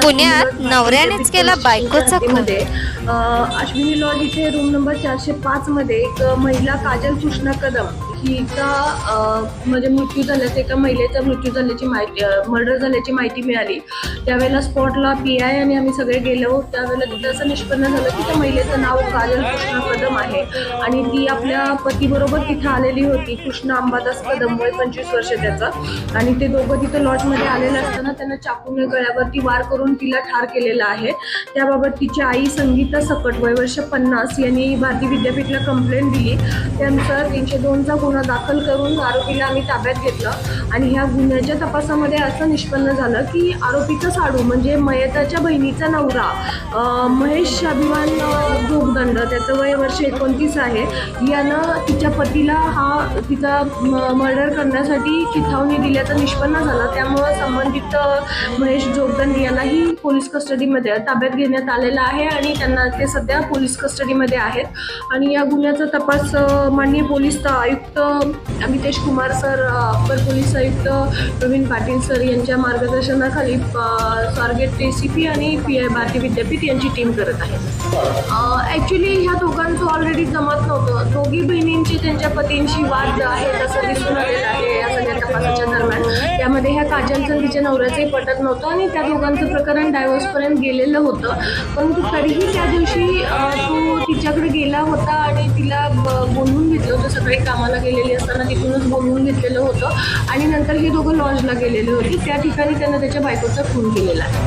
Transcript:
पुण्यात नवऱ्यानेच केला बायकोचा खून. अश्विनी लॉज इथे रूम नंबर चारशे पाच मध्ये एक महिला काजल कृष्णा कदम हिचा म्हणजे मृत्यू झाल्याचा एका महिलेचा मृत्यू झाल्याची माहिती मर्डर झाल्याची माहिती मिळाली. त्यावेळेला स्पॉटला पी आय आणि आम्ही सगळे गेलो. त्यावेळेला तिथं असं निष्पन्न झालं की त्या महिलेचं नाव काजल कृष्णा कदम आहे. आणि ती आपल्या पतीबरोबर तिथं आलेली होती. कृष्णा अंबादास कदम वय पंचवीस वर्ष त्याचं. आणि ते दोघं तिथं लॉजमध्ये आलेलं असताना त्यांना चाकूने गळ्यावरती वार करून तिला ठार केलेला आहे. त्याबाबत तिची आई संगीता सकट वय वर्ष पन्नास यांनी भारती विद्यापीठला कंप्लेंट दिली. त्यानुसार तीनशे दोनचा गुन्हा दाखल करून आरोपीला आम्ही ताब्यात घेतलं. आणि ह्या गुन्ह्याच्या तपासामध्ये असं निष्पन्न झालं की आरोपीचा साडू म्हणजे मयताच्या बहिणीचा नवरा महेश अभिमान अं, जोगदंड त्याचं वय वर्ष एकोणतीस आहे. यानं तिच्या पतीला हा तिचा मर्डर करण्यासाठी चिथावणी दिल्याचं निष्पन्न झालं. त्यामुळं संबंधित महेश जोगदंड यालाही पोलीस कस्टडीमध्ये ताब्यात घेण्यात आलेला आहे आणि त्यांना ते सध्या पोलीस कस्टडीमध्ये आहेत. आणि या गुन्ह्याचा तपास माननीय पोलीस आयुक्त अमितेश कुमार सर अं, अपर पोलीस आयुक्त प्रवीण पाटील सर यांच्या मार्गदर्शनाखाली स्वारगेट टी सी पी आणि पी आय भारती विद्यापीठ यांची टीम करत आहे. ॲक्च्युली ह्या दोघांचं ऑलरेडी जमत नव्हतं. दोघी बहिणींची त्यांच्या पतींशी वाद आहेत असं दिसून आलेलं आहे या सगळ्या तपासाच्या दरम्यान. त्यामध्ये ह्या काजलचं तिच्या नवऱ्याचंही पटत नव्हतं आणि त्या दोघांचं प्रकरण डायव्होर्सपर्यंत गेलेलं होतं. परंतु तरीही त्या दिवशी तो तिच्याकडे गेला होता आणि तिला ब- बोलवून घेतलं होतं. सगळे कामाला गेलेली असताना तिथूनच बोलवून घेतलेलं होतं. आणि नंतर हे दोघं लॉजला गेलेले होते. त्या ठिकाणी त्यानं त्याच्या बायकोचा खून केलेला आहे.